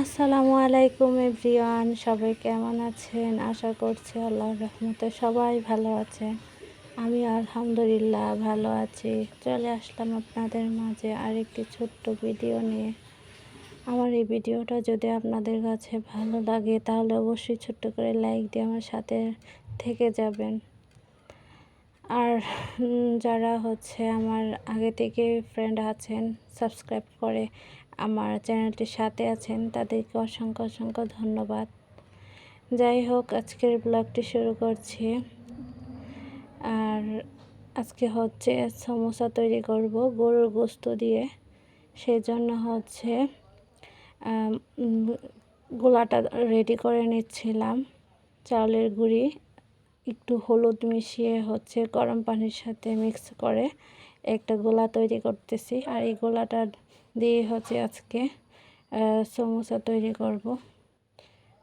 আসসালামু আলাইকুম এভরিওয়ান, সবাই কেমন আছেন? আশা করছি আল্লাহর রহমতে সবাই ভালো আছেন। আমি আলহামদুলিল্লাহ ভালো আছি। চলে আসলাম আপনাদের মাঝে আরেকটি ছোট্ট ভিডিও নিয়ে। আমার এই ভিডিওটা যদি আপনাদের কাছে ভালো লাগে, তাহলে অবশ্যই ছোট্ট করে লাইক দিয়ে আমার সাথে থেকে যাবেন। আর যারা হচ্ছে আমার আগে থেকে ফ্রেন্ড আছেন সাবস্ক্রাইব করে আমার চ্যানেলটির সাথে আছেন, তাদেরকে অসংখ্য অসংখ্য ধন্যবাদ। যাই হোক, আজকের ব্লগটি শুরু করছি। আর আজকে হচ্ছে সমোসা তৈরি করব গরুর গোস্ত দিয়ে। সেই জন্য হচ্ছে গোলাটা রেডি করে নিচ্ছিলাম। চাউলের গুঁড়ি, একটু হলুদ মিশিয়ে হচ্ছে গরম পানির সাথে মিক্স করে একটা গোলা তৈরি করতেছি। আর এই গোলাটা দিয়ে হচ্ছে আজকে সমোসা তৈরি করব।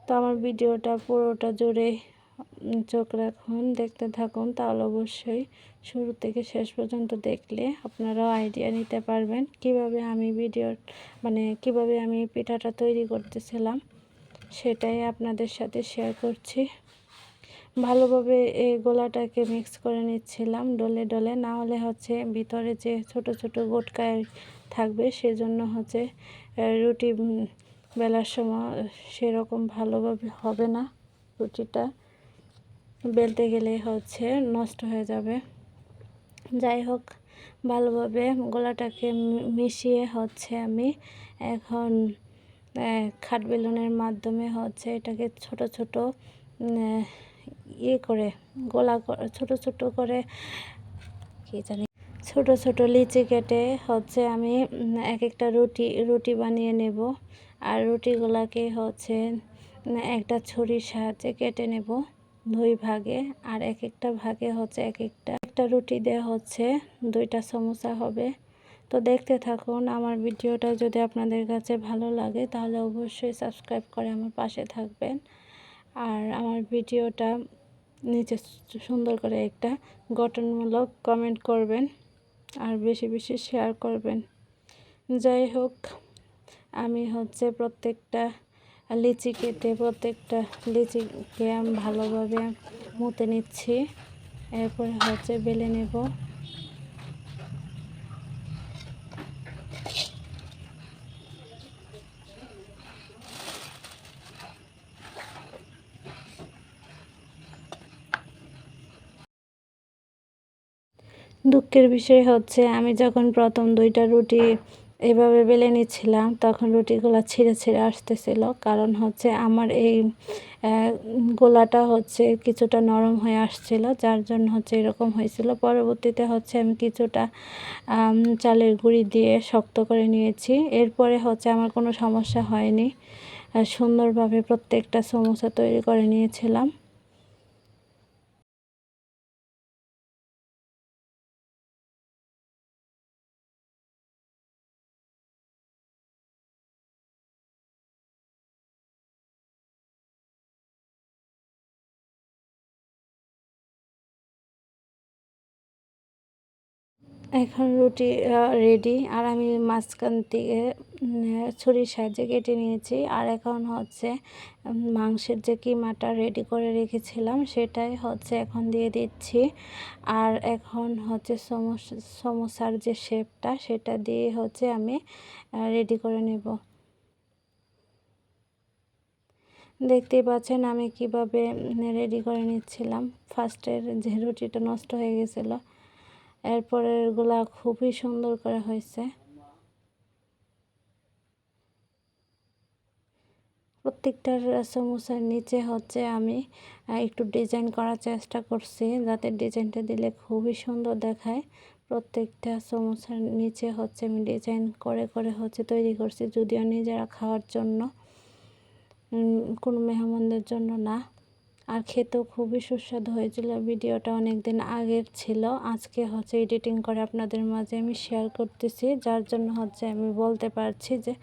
তো আমার ভিডিওটা পুরোটা জুড়ে চোখ রাখুন, দেখতে থাকুন, তাহলে অবশ্যই শুরু থেকে শেষ পর্যন্ত দেখলে আপনারাও আইডিয়া নিতে পারবেন কীভাবে আমি ভিডিও মানে কীভাবে আমি পিঠাটা তৈরি করতেছিলাম, সেটাই আপনাদের সাথে শেয়ার করছি। ভালোভাবে এই গোলাটাকে মিক্স করে নিচ্ছিলাম ডলে ডলে। না হলে হচ্ছে ভিতরে যে ছোট ছোট গোটকায় থাকবে সেজন্য হচ্ছে রুটি বেলার সময় সেরকম ভালোভাবে হবে না রুটিটা। বেলতে গেলে হচ্ছে নষ্ট হয়ে যাবে। যাই হোক, ভালোভাবে গোলাটাকে মিশিয়ে হচ্ছে আমি এখন খাট বেলুনের মাধ্যমে হচ্ছে এটাকে ছোট ছোট ইয়ে করে, গোলা ছোট ছোট করে, কী জানি, ছোট ছোট লিচি কেটে হচ্ছে আমি এক একটা রুটি রুটি বানিয়ে নেব। আর রুটিগুলাকে হচ্ছে একটা ছুরির সাহায্যে কেটে নেব দুই ভাগে। আর এক একটা ভাগে হচ্ছে এক একটা একটা রুটি দেওয়া হচ্ছে, দুইটা সমোসা হবে। তো দেখতে থাকুন, আমার ভিডিওটা যদি আপনাদের কাছে ভালো লাগে তাহলে অবশ্যই সাবস্ক্রাইব করে আমার পাশে থাকবেন। আর আমার ভিডিওটা নিচে সুন্দর করে একটা গঠনমূলক কমেন্ট করবেন আর বেশি বেশি শেয়ার করবেন। যাই হোক, আমি হচ্ছে প্রত্যেকটা লিচি কেটে, প্রত্যেকটা লিচিকে আমি ভালোভাবে মুতে নিচ্ছি। এরপরে হচ্ছে বেলে নেব। দুঃখের বিষয় হচ্ছে, আমি যখন প্রথম দুইটা রুটি এভাবে বেলে নিচ্ছিলাম, তখন রুটিগুলো ছিঁড়ে ছিঁড়ে আসতেছিল। কারণ হচ্ছে আমার এই গোলাটা হচ্ছে কিছুটা নরম হয়ে আসছিল, যার জন্য হচ্ছে এরকম হয়েছিল। পরবর্তীতে হচ্ছে আমি কিছুটা চালের গুঁড়ি দিয়ে শক্ত করে নিয়েছি। এরপরে হচ্ছে আমার কোনো সমস্যা হয়নি। সুন্দরভাবে প্রত্যেকটা সমস্যা তৈরি করে নিয়েছিলাম। এখন রুটি রেডি আর আমি মাঝখান থেকে ছুরির সাহায্যে কেটে নিয়েছি। আর এখন হচ্ছে মাংসের যে কিমাটা রেডি করে রেখেছিলাম, সেটাই হচ্ছে এখন দিয়ে দিচ্ছি। আর এখন হচ্ছে সমোসার যে শেপটা সেটা দিয়ে হচ্ছে আমি রেডি করে নেব। দেখতেই পাচ্ছেন আমি কীভাবে রেডি করে নিচ্ছিলাম। ফার্স্টের যে রুটিটা নষ্ট হয়ে গেছিল এরপরেরগুলা খুবই সুন্দর করে হয়েছে। প্রত্যেকটার সমোসার নিচে হচ্ছে আমি একটু ডিজাইন করার চেষ্টা করছি, যাতে ডিজাইনটা দিলে খুবই সুন্দর দেখায়। প্রত্যেকটা সমোসার নিচে হচ্ছে আমি ডিজাইন করে করে হচ্ছে তৈরি করছি, যদিও নিজেরা খাওয়ার জন্য কোনো মেহমানদের জন্য না। আর খেতেও খুবই সুস্বাদু হয়েছিল। ভিডিওটা অনেক দিন আগের ছিল। আজকে হচ্ছে এডিটিং করে আপনাদের মাঝে আমি শেয়ার করতেছি। যার জন্য হচ্ছে আমি বলতে পারছি যে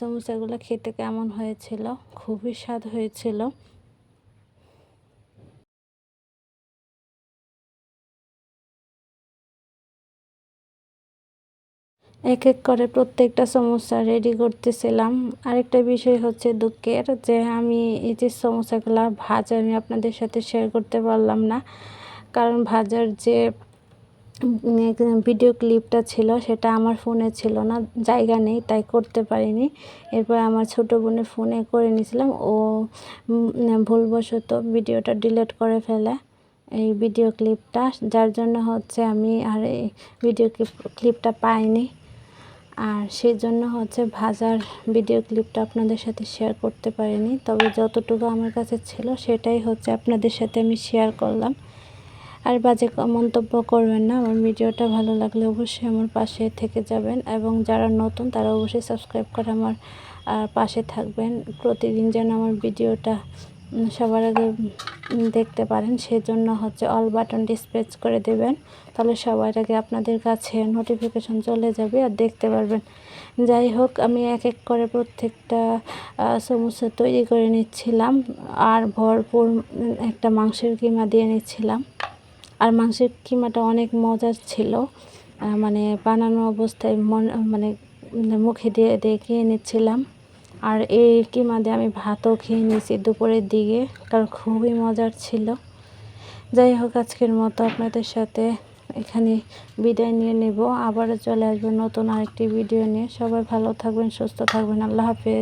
সমস্যাগুলো খেতে কেমন হয়েছিল? খুবই স্বাদ হয়েছিল। এক এক করে প্রত্যেকটা সমস্যা রেডি করতেছিলাম। আরেকটা বিষয় হচ্ছে দুঃখের যে আমি এই যে সমস্যাগুলো ভাজা আমি আপনাদের সাথে শেয়ার করতে পারলাম না। কারণ ভাজার যে ভিডিও ক্লিপটা ছিল সেটা আমার ফোনে ছিল না, জায়গা নেই, তাই করতে পারিনি। এরপর আমার ছোটো বোনের ফোনে করে নিয়েছিলাম, ও ভুলবশত ভিডিওটা ডিলিট করে ফেলে এই ভিডিও ক্লিপটা যার জন্য হচ্ছে আমি আর এই ভিডিও ক্লিপ ক্লিপটা পাইনি। আর সেই জন্য হচ্ছে ভাজার ভিডিও ক্লিপটা আপনাদের সাথে শেয়ার করতে পারিনি। তবে যতটুকু আমার কাছে ছিল সেটাই হচ্ছে আপনাদের সাথে আমি শেয়ার করলাম। আর বাজে মন্তব্য করবেন না, আমার ভিডিওটা ভালো লাগলে অবশ্যই আমার পাশে থেকে যাবেন এবং যারা নতুন তারা অবশ্যই সাবস্ক্রাইব করে আমার পাশে থাকবেন। প্রতিদিন যেন আমার ভিডিওটা সবার আগে দেখতে পারেন, সেজন্য হচ্ছে অল বাটনটি স্প্রেস করে দেবেন। তাহলে সবার আগে আপনাদের কাছে নোটিফিকেশন চলে যাবে আর দেখতে পারবেন। যাই হোক, আমি এক এক করে প্রত্যেকটা সমস্যা তৈরি করে নিচ্ছিলাম। আর ভরপুর একটা মাংসের কিমা দিয়ে নিচ্ছিলাম। আর মাংসের কিমাটা অনেক মজার ছিল। মানে বানানো অবস্থায় মন মানে মুখে দিয়ে দিয়ে নিচ্ছিলাম। আর এই কি দিয়ে আমি ভাতও খেয়ে নিয়েছি দুপুরের দিকে, কারণ খুবই মজার ছিল। যাই হোক, আজকের মতো আপনাদের সাথে এখানে বিদায় নিয়ে নেব। আবার চলে আসবেন নতুন আরেকটি ভিডিও নিয়ে। সবাই ভালো থাকবেন, সুস্থ থাকবেন। আল্লাহ হাফেজ।